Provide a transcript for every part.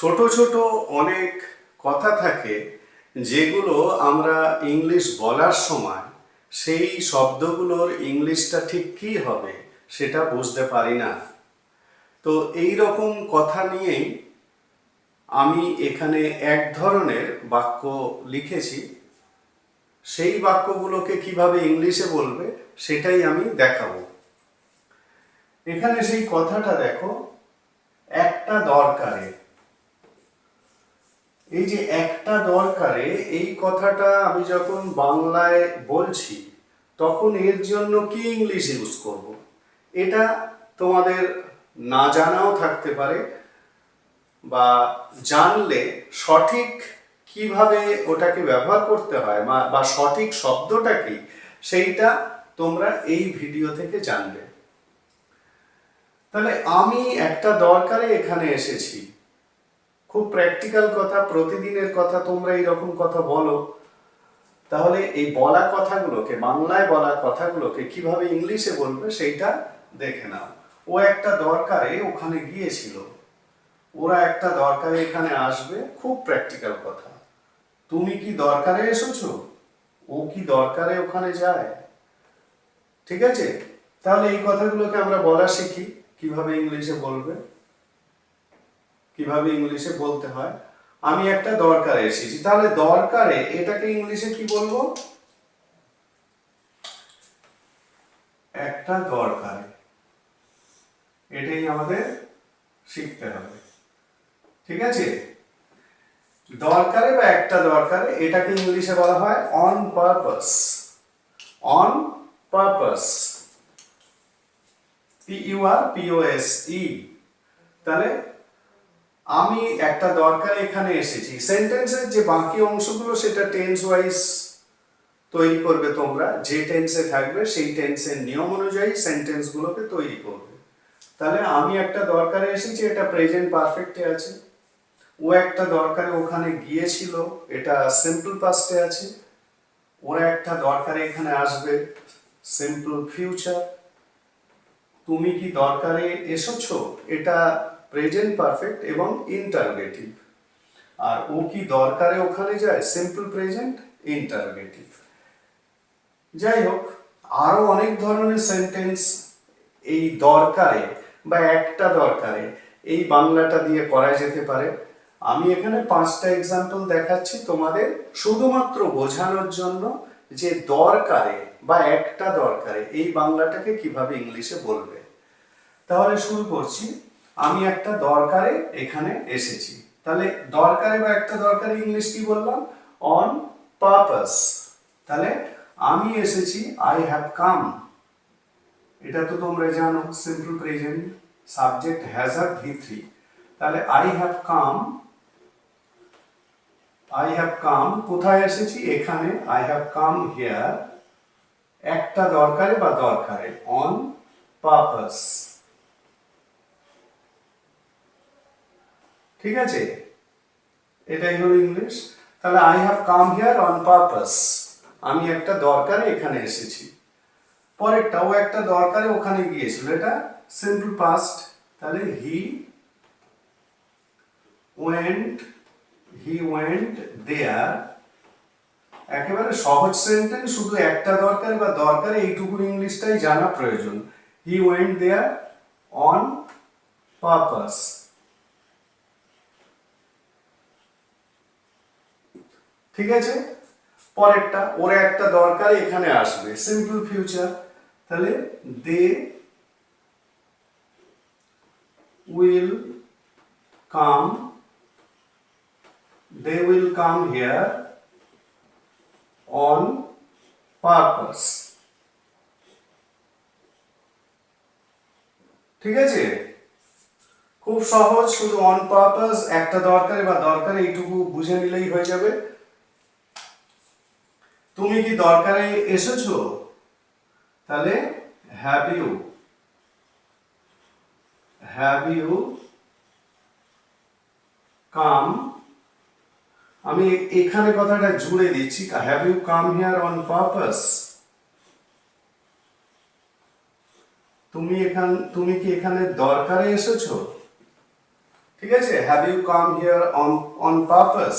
ছোট ছোট অনেক কথা থাকে যেগুলো আমরা ইংলিশ বলার সময় সেই শব্দগুলোর ইংলিশটা ঠিক কী হবে সেটা বুঝতে পারি না। তো এই রকম কথা নিয়েই আমি এখানে এক ধরনের বাক্য লিখেছি। সেই বাক্যগুলোকে কীভাবে ইংলিশে বলবে সেটাই আমি দেখাবো। এখানে সেই কথাটা দেখো, একটা দরকারে এই যে একটা দরকারে এই কথাটা আমি যখন বাংলায় বলছি, তখন এর জন্য কি ইংলিশ ইউজ করব? এটা তোমাদের না জানাও থাকতে পারে বা জানলে সঠিক কীভাবে ওটাকে ব্যবহার করতে হয় বা সঠিক শব্দটা কি, সেইটা তোমরা এই ভিডিও থেকে জানবে। তাহলে আমি একটা দরকারে এখানে এসেছি। খুব প্র্যাকটিক্যাল কথা, প্রতিদিনের কথা, তোমরা এইরকম কথা বলো। তাহলে এই বলা কথাগুলোকে, বাংলায় বলা কথাগুলোকে কীভাবে ইংলিশে বলবে সেইটা দেখে নাও। ও একটা দরকারে ওখানে গিয়েছিল। ওরা একটা দরকারে এখানে আসবে, খুব প্র্যাকটিক্যাল কথা। তুমি কি দরকারে এসেছ? ও কি দরকারে ওখানে যায়? ঠিক আছে? তাহলে এই কথাগুলোকে আমরা বলা শিখি, কীভাবে ইংলিশে বলবে। কীভাবে ইংলিশে বলতে হয়, আমি একটা দরকারে এসেছি। তাহলে দরকারে এটাকে ইংলিশে কি বলব? একটা দরকারে। এটাই আমাদের শিখতে হবে। ঠিক আছে? দরকারে বা একটা দরকারে, এটাকে ইংলিশে বলা হয় on purpose on purpose P U R P O S E তাহলে আমি একটা দরকার এখানে এসেছি। সেন্টেন্সের যে বাকি অংশগুলো সেটা টেন্স ওয়াইজ তৈরি করবে তোমরা। যে টেন্সে থাকবে, সেই টেন্সের নিয়ম অনুযায়ী সেন্টেন্সগুলোকে তৈরি করবে। তাহলে আমি একটা দরকারে এসেছি, এটা প্রেজেন্ট পারফেক্টে আছে। ও একটা দরকারে ওখানে গিয়েছিল, এটা সিম্পল পাস্টে আছে। ওরা একটা দরকারে এখানে আসবে সিম্পল ফিউচার তুমি কি দরকারে এসেছ? এটা প্রেজেন্ট পারফেক্ট এবং ইন্টারোগেটিভ আর ও কি দরকারে ওখানে যায়? সিম্পল প্রেজেন্ট ইন্টারোগেটিভ যাই হোক, আরও অনেক ধরনের সেন্টেন্স এই দরকারে বা একটা দরকারে এই বাংলাটা দিয়ে করা যেতে পারে। আমি এখানে পাঁচটা এক্সাম্পল দেখাচ্ছি তোমাদের শুধুমাত্র বোঝানোর জন্য যে দরকারে বা একটা দরকারে এই বাংলাটাকে কীভাবে ইংলিশে বলবে। তাহলে শুরু করছি। আমি একটা দরকারে এখানে এসেছি। তাহলে দরকারে বা একটা দরকারে ইংলিশ কি বললাম? অন পারপাস তাহলে আমি এসেছি আই হ্যাভ কাম এটা তো তোমরা জানো simple present subject has uh V three তাহলে I have come I have come কোথায় এসেছি? এখানে। আই হ্যাভ কাম হিয়ার একটা দরকারে বা দরকারে। অন পারপাস ঠিক আছে? এটাই হলো ইংলিশ তাহলে I have come here on purpose আমি একটা দরকারে এখানে এসেছি। পরেরটা, ও একটা দরকারে ওখানে গিয়েছিল। এটা সিম্পল পাস্ট তাহলে হি ওয়েন্ট হি ওয়েন্ট দেয়ার একেবারে সহজ সেন্টেন্স শুধু একটা দরকার বা দরকার এইটুকু ইংলিশটাই জানা প্রয়োজন। He went there on purpose ঠিক আছে? পরেরটা, ওরা একটা দরকার, এখানে আসবে। সিম্পল ফিউচার তাহলে they will come they will come here on purpose ঠিক আছে? খুব সহজ, শুধু অন পারপাস একটা দরকারে বা দরকার, এইটুকু বুঝে নিলেই হয়ে যাবে। তুমি কি দরকারে এসেছ? তাহলে have you have you come আমি এখানে কথাটা জুড়ে দিচ্ছি। Have you come here on purpose তুমি এখান, তুমি কি এখানে দরকারে এসেছ? ঠিক আছে? Have you come here on on purpose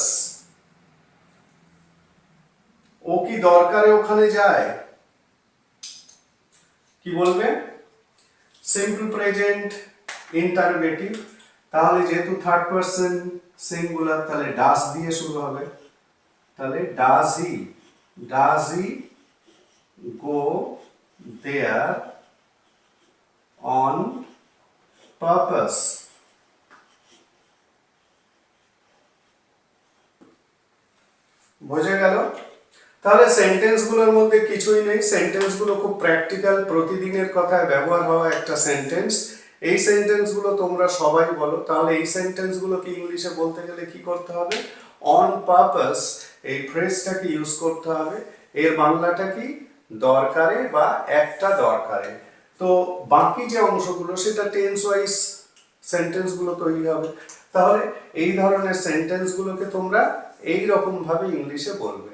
ও কি দরকারে ওখানে যায়? কি বলবে? সিম্পল প্রেজেন্ট ইন্টারোগেটিভ তাহলে যেহেতু থার্ড পারসন সিঙ্গুলার তাহলে ডাস দিয়ে শুরু হবে। তাহলে does he does he go there on purpose বোঝা গেল? তাহলে সেন্টেন্সগুলোর মধ্যে কিছুই নেই। সেন্টেন্সগুলো খুব প্র্যাকটিক্যাল প্রতিদিনের কথায় ব্যবহার হওয়া একটা সেন্টেন্স এই সেন্টেন্সগুলো তোমরা সবাই বলো। তাহলে এই সেন্টেন্সগুলোকে ইংলিশে বলতে গেলে কি করতে হবে? অন পারপাস এই ফ্রেজটাকে ইউজ করতে হবে। এর বাংলাটা কি? দরকারে বা একটা দরকারে। তো বাকি যে অংশগুলো, সেটা টেন্স ওয়াইজ সেন্টেন্সগুলো তৈরি হবে। তাহলে এই ধরনের সেন্টেন্সগুলোকে তোমরা এই রকম ভাবে ইংলিশে বলবে।